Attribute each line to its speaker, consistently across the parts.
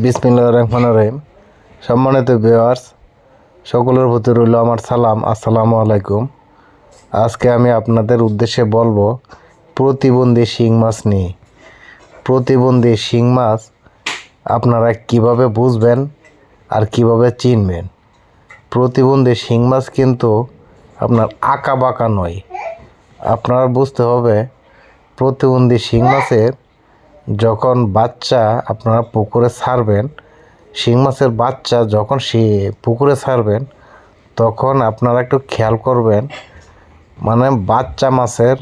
Speaker 1: বিসমিল্লা রহমান রহিম। সম্মানিত ভিউয়ার্স সকলের প্রতি রইল আমার সালাম। আসসালামু আলাইকুম। আজকে আমি আপনাদের উদ্দেশ্যে বলব, প্রতিবন্ধী শিং মাছ নিয়ে। প্রতিবন্ধী শিং মাছ আপনারা কীভাবে বুঝবেন আর কীভাবে চিনবেন? প্রতিবন্ধী শিং মাছ কিন্তু আপনার আঁকা বাঁকা নয়। আপনার বুঝতে হবে, প্রতিবন্ধী শিং মাছের যখন বাচ্চা আপনারা পুকুরে ছাড়বেন, শিং মাছের বাচ্চা যখন সে পুকুরে ছাড়বেন, তখন আপনারা একটু খেয়াল করবেন মানে বাচ্চা মাছের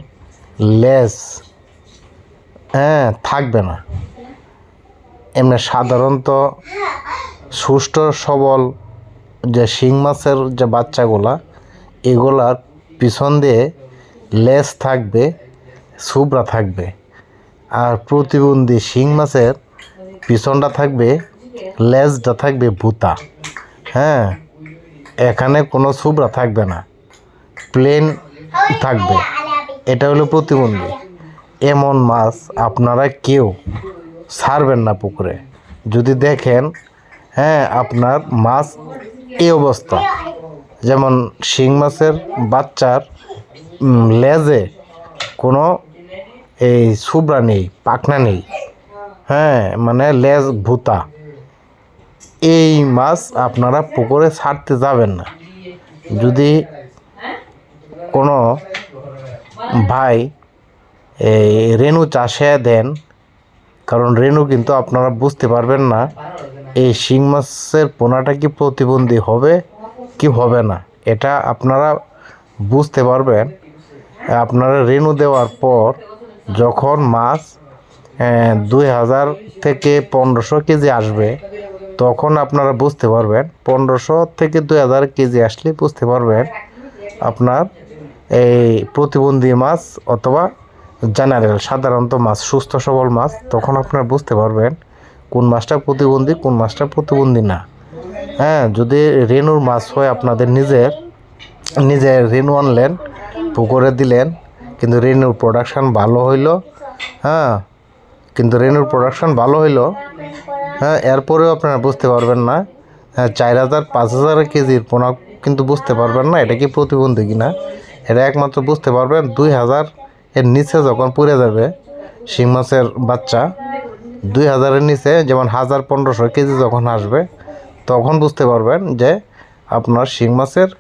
Speaker 1: লেজ হ্যাঁ থাকবে না। এমনি সাধারণত সুষ্ঠ, সবল যে শিং মাছের যে বাচ্চাগুলা, এগুলার পিছন দিয়ে লেজ থাকবে, সুবরা থাকবে। আর প্রতিবন্ধী শিং মাছের পিছনটা থাকবে, লেজটা থাকবে ভুতা। হ্যাঁ এখানে কোনো সুবরা থাকবে না, প্লেন থাকবে। এটা হলো প্রতিবন্ধী। এমন মাছ আপনারা কেউ ছাড়বেন না পুকুরে। যদি দেখেন হ্যাঁ আপনার মাছ এই অবস্থা। যেমন শিং মাছের বাচ্চার লেজে কোনো এই সুবরা নেই, পাখনা নেই। হ্যাঁ মানে লেজ ভুতা। এই মাছ আপনারা পুকুরে ছাড়তে যাবেন না। যদি কোনো ভাই এই রেনু চাষে দেন, কারণ রেনু কিন্তু আপনারা বুঝতে পারবেন না, এই শিং মাছের পোনাটা কি প্রতিবন্ধী হবে কি হবে না, এটা আপনারা বুঝতে পারবেন। আপনারা রেণু দেওয়ার পর যখন মাছ দুই হাজার থেকে পনেরোশো কেজি আসবে, তখন আপনারা বুঝতে পারবেন, পনেরোশো থেকে দুই হাজার কেজি আসলে বুঝতে পারবেন আপনার এই প্রতিবন্ধী মাছ অথবা জেনারেল সাধারণত মাছ, সুস্থ সবল মাছ, তখন আপনারা বুঝতে পারবেন কোন মাছটা প্রতিবন্ধী, কোন মাছটা প্রতিবন্ধী না। হ্যাঁ যদি রেনুর মাছ হয় আপনাদের নিজের নিজের রেনু আনলেন, পুকুরে দিলেন কিন্তু রেনুর প্রোডাকশান ভালো হইল হ্যাঁ? কিন্তু রেনুর প্রোডাকশান ভালো হইল হ্যাঁ? এরপরেও আপনারা বুঝতে পারবেন না হ্যাঁ চার হাজার, পাঁচ হাজার কেজির পোনা কিন্তু বুঝতে পারবেন না, এটা কি প্রতিবন্ধী কিনা? এটা একমাত্র বুঝতে পারবেন, দুই হাজার এর নিচে যখন পড়ে যাবে, শিং মাছের বাচ্চা, দুই হাজারের নিচে যেমন হাজার পনেরোশো কেজি যখন আসবে, তখন বুঝতে পারবেন যে আপনার শিং মাছের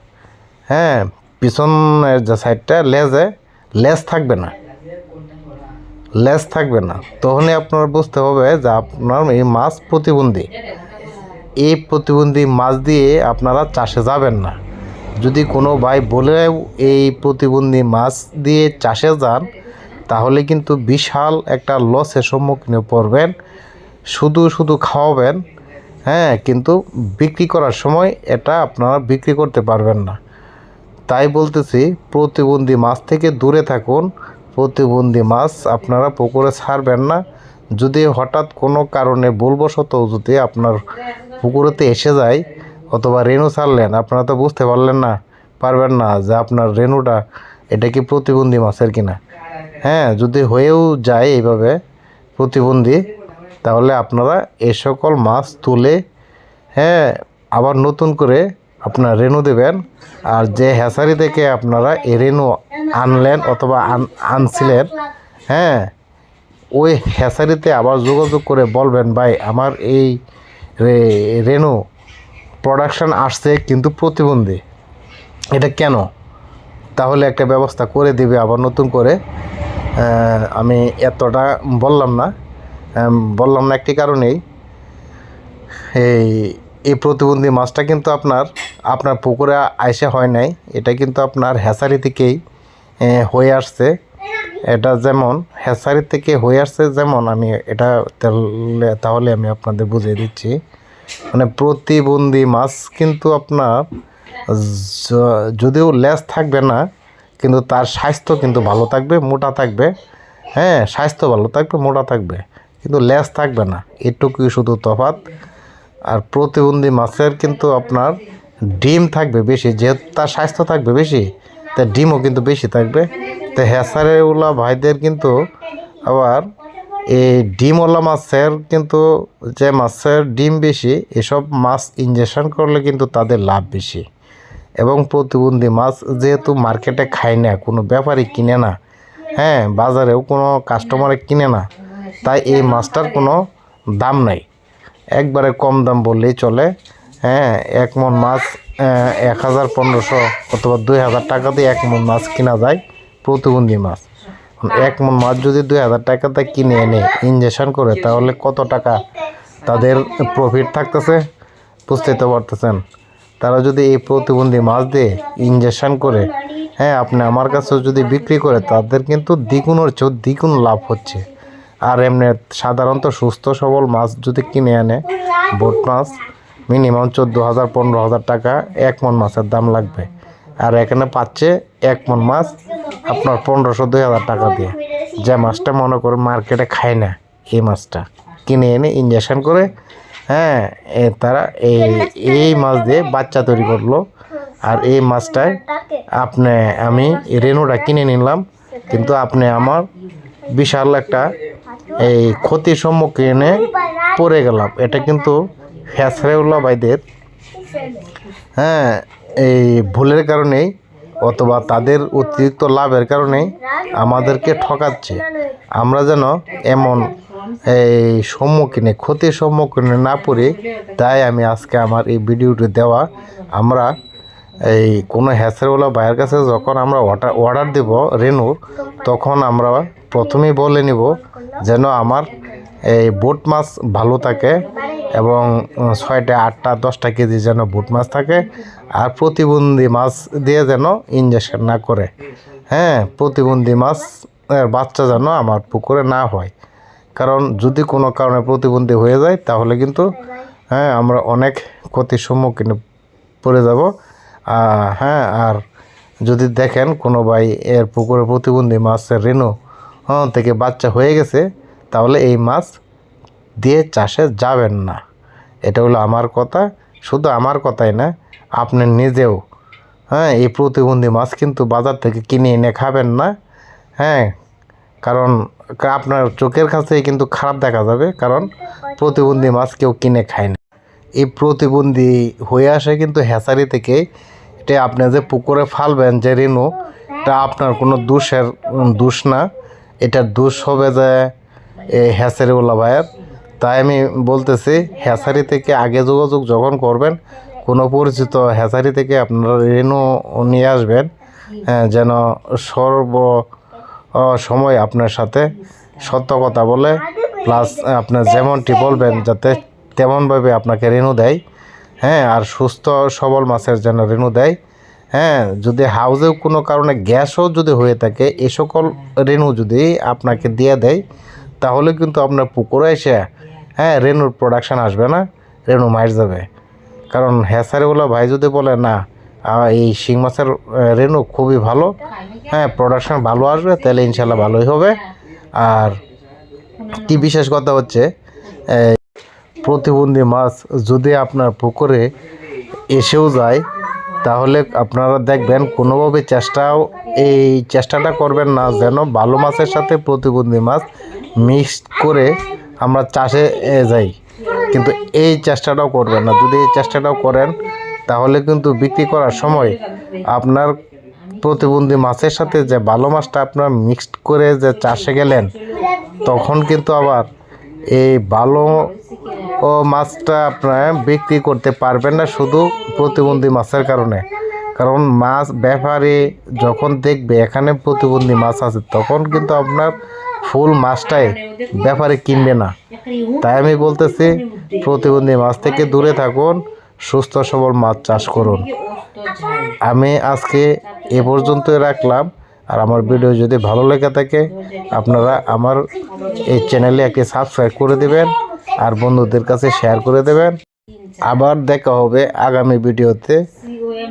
Speaker 1: হ্যাঁ পিছনের যে সাইডটা লেজে লেজ থাকবে না। লেজ থাকবে না। তখনই আপনার বুঝতে হবে যে আপনার এই মাছ প্রতিবন্ধী, এই প্রতিবন্ধী মাছ দিয়ে আপনারা চাষে যাবেন না। যদি কোনো ভাই বলেও এই প্রতিবন্ধী মাছ দিয়ে চাষে যান, তাহলে কিন্তু বিশাল একটা লসের সম্মুখীন পড়বেন। শুধু শুধু খাওয়াবেন হ্যাঁ কিন্তু বিক্রি করার সময় এটা আপনারা বিক্রি করতে পারবেন না। তাই বলতেছি, প্রতিবন্ধী মাছ থেকে দূরে থাকুন। প্রতিবন্ধী মাছ আপনারা পুকুরে ছাড়বেন না। যদি হঠাৎ কোনো কারণে ভুলবশত যদি আপনার পুকুরেতে এসে যায় অথবা রেনু ছাড়লেন, আপনারা তো বুঝতে পারলেন না, পারবেন না যে আপনার রেনুটা এটা কি প্রতিবন্ধী মাছের কিনা। হ্যাঁ যদি হয়েও যায় এইভাবে প্রতিবন্ধী, তাহলে আপনারা এ সকল মাছ তুলে হ্যাঁ আবার নতুন করে আপনার রেনু দেবেন। আর যে হ্যাসারি থেকে আপনারা এ রেনু আনলেন অথবা আন আনছিলেন হ্যাঁ ওই হ্যাসারিতে আবার যোগাযোগ করে বলবেন, ভাই, আমার এই রেনু প্রোডাকশান আসছে কিন্তু প্রতিবন্ধী। এটা কেন? তাহলে একটা ব্যবস্থা করে দিবে আবার নতুন করে। আমি এতটা বললাম না। বললাম না একটি কারণেই। এই এই প্রতিবন্ধী মাছটা কিন্তু আপনার আপনার পুকুরে আইসে হয় নাই। এটা কিন্তু আপনার হ্যাচারি থেকেই হয়ে আসছে। এটা যেমন হ্যাচারি থেকে হয়ে আসছে যেমন আমি এটা তাহলে আমি আপনাদের বুঝিয়ে দিচ্ছি। মানে প্রতিবন্ধী মাছ কিন্তু আপনার যদিও লেজ থাকবে না, কিন্তু তার স্বাস্থ্য কিন্তু ভালো থাকবে, মোটা থাকবে। হ্যাঁ স্বাস্থ্য ভালো থাকবে, মোটা থাকবে, কিন্তু লেজ থাকবে না। এটুকুই শুধু তফাৎ। আর প্রতিবন্ধী মাছের কিন্তু আপনার ডিম থাকবে বেশি, যেহেতু তার স্বাস্থ্য থাকবে বেশি, তার ডিমও কিন্তু বেশি থাকবে। তো হ্যাসারেওলা ভাইদের কিন্তু আবার এই ডিমওয়ালা মাছের কিন্তু যে মাছের ডিম বেশি, এসব মাছ ইঞ্জেকশন করলে কিন্তু তাদের লাভ বেশি। এবং প্রতিবন্ধী মাছ যেহেতু মার্কেটে খায় না, কোনো ব্যাপারী কিনে না হ্যাঁ বাজারেও কোনো কাস্টমারে কিনে না, তাই এই মাছটার কোনো দাম নাই। একবারে কম দাম বললেই চলে। হ্যাঁ এক মন মাছ এক হাজার পনেরোশো অথবা দুই হাজার টাকা দিয়ে এক মন মাছ কিনা যায়, প্রতিবন্ধী মাছ। এক মন মাছ যদি দুই হাজার টাকাতে কিনে এনে ইঞ্জেকশন করে, তাহলে কত টাকা তাদের প্রফিট থাকতেছে? বুঝতে তো পারতেছেন। তারা যদি এই প্রতিবন্ধী মাছ দিয়ে ইঞ্জেকশন করে হ্যাঁ আপনি আমার কাছেও যদি বিক্রি করে, তাদের কিন্তু দ্বিগুণের চেয়েও দ্বিগুণ লাভ হচ্ছে। আর এমনি সাধারণত সুস্থ, সবল মাছ যদি কিনে আনে বোট মাছ মিনিমাম চোদ্দ হাজার, পনেরো হাজার টাকা এক মন মাছের দাম লাগবে। আর এখানে পাচ্ছে এক মন মাছ আপনার পনেরোশো, দুই হাজার টাকা দিয়ে। যে মাছটা মনে করে মার্কেটে খায় না, এই মাছটা কিনে এনে ইঞ্জেকশন করে হ্যাঁ তারা এই এই মাছ দিয়ে বাচ্চা তৈরি করল। আর এই মাছটায় আপনি, আমি রেনুটা কিনে নিলাম, কিন্তু আপনি আমার বিশাল একটা এই ক্ষতির সম্মুখীনে পড়ে গেলাম। এটা কিন্তু ফ্যাসরেউল্লা ভাইদের হ্যাঁ এই ভুলের কারণেই অথবা তাদের অতিরিক্ত লাভের কারণেই আমাদেরকে ঠকাচ্ছে। আমরা যেন এমন এই সম্মুখীনে, ক্ষতির সম্মুখীনে না পড়ি, তাই আমি আজকে আমার এই ভিডিওটি দেওয়া। আমরা এই কোনো হ্যাসেরওয়ালা ভাইয়ের কাছে যখন আমরা অর্ডার অর্ডার দেব রেনুর তখন আমরা প্রথমেই বলে নিব যেন আমার এই বোট মাছ ভালো থাকে এবং ছয়টা, আটটা, দশটা কেজি যেন বুট মাছ থাকে আর প্রতিবন্ধী মাছ দিয়ে যেন ইঞ্জেকশন না করে। হ্যাঁ প্রতিবন্ধী মাছ বাচ্চা যেন আমার পুকুরে না হয়। কারণ যদি কোনো কারণে প্রতিবন্ধী হয়ে যায়, তাহলে কিন্তু হ্যাঁ আমরা অনেক ক্ষতির সম্মুখীন পড়ে যাব। হ্যাঁ আর যদি দেখেন কোনো ভাই এর পুকুরে প্রতিবন্ধী মাছের রেণু থেকে বাচ্চা হয়ে গেছে, তাহলে এই মাছ দিয়ে চাষে যাবেন না। এটা হলো আমার কথা, শুধু আমার কথাই না, আপনি নিজেও। হ্যাঁ এই প্রতিবন্ধী মাছ কিন্তু বাজার থেকে কিনে এনে খাবেন না। হ্যাঁ কারণ আপনার চোখের কাছেই কিন্তু খারাপ দেখা যাবে, কারণ প্রতিবন্ধী মাছ কেউ কিনে খায় না। এই প্রতিবন্ধী হয়ে আসে কিন্তু হ্যাচারি থেকে এটা আপনি যে পুকুরে ফালবেন যে রেণু, এটা আপনার কোনো দোষের, দোষ না। এটার দোষ হবে যে এই হ্যাচারিওয়ালা ভাইয়ের। তাই আমি বলতেছি হ্যাচারি থেকে আগে যোগাযোগ যখন করবেন, কোনো পরিচিত হ্যাচারি থেকে আপনারা রেণু নিয়ে আসবেন যেন সর্ব সময় আপনার সাথে সত্য কথা বলে প্লাস আপনার যেমনটি বলবেন যাতে তেমনভাবে আপনাকে রেণু দেয় হ্যাঁ আর সুস্থ সবল মাছের যেন রেণু দেয় হ্যাঁ যদি হাউজেও কোনো কারণে গ্যাসও যদি হয়ে থাকে, এ সকল রেণু যদি আপনাকে দিয়ে দেয়, তাহলে কিন্তু আপনার পুকুরে এসে হ্যাঁ রেণুর প্রোডাকশান আসবে না, রেণু মার যাবে। কারণ হ্যাসারিওয়ালা ভাই যদি বলে, না এই শিং মাছের রেণু খুবই ভালো হ্যাঁ প্রোডাকশান ভালো আসবে, তাহলে ইনশাল্লাহ ভালোই হবে। আর কি বিশেষ কথা হচ্ছে প্রতিবন্ধী মাছ যদি আপনার পুকুরে এসেও যায় তাহলে আপনারা দেখবেন, কোনোভাবে চেষ্টাও, এই চেষ্টাটা করবেন না যেন ভালো মাছের সাথে প্রতিবন্ধী মাছ মিক্সড করে আমরা চাষে যাই। কিন্তু এই চেষ্টাটাও করবেন না। যদি এই চেষ্টাটাও করেন, তাহলে কিন্তু বিক্রি করার সময় আপনার প্রতিবন্ধী মাছের সাথে যে ভালো মাছটা আপনার মিক্সড করে যে চাষে গেলেন, তখন কিন্তু আবার এই ভালো ও মাছটা আপনার বিক্রি করতে পারবেন না শুধু প্রতিবন্ধী মাছের কারণে। কারণ মাছ ব্যাপারে যখন দেখবে এখানে প্রতিবন্ধী মাছ আছে, তখন কিন্তু আপনার ফুল মাছটাই ব্যাপারে কিনবে না। তাই আমি বলতেছি, প্রতিবন্ধী মাছ থেকে দূরে থাকুন, সুস্থ সবল মাছ চাষ করুন। আমি আজকে এ পর্যন্তই রাখলাম। আর আমার ভিডিও যদি ভালো লেগে থাকে, আপনারা আমার এই চ্যানেলে একটি সাবস্ক্রাইব করে দেবেন। আর বন্ধুদের কাছে শেয়ার করে দেবেন। আবার দেখা হবে আগামী ভিডিওতে।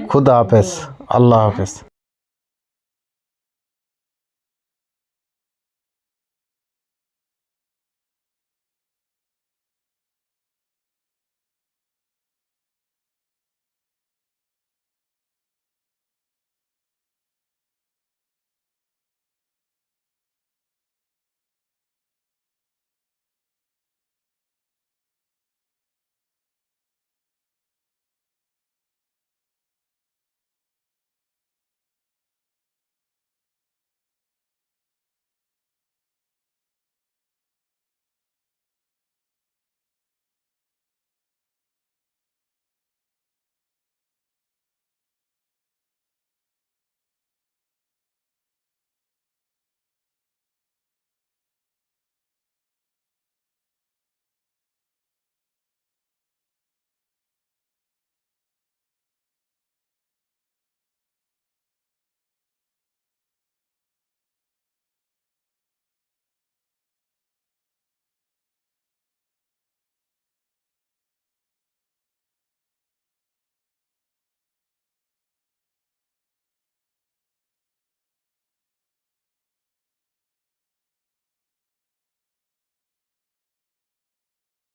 Speaker 1: খুদা হাফেজ। আল্লাহ হাফেজ।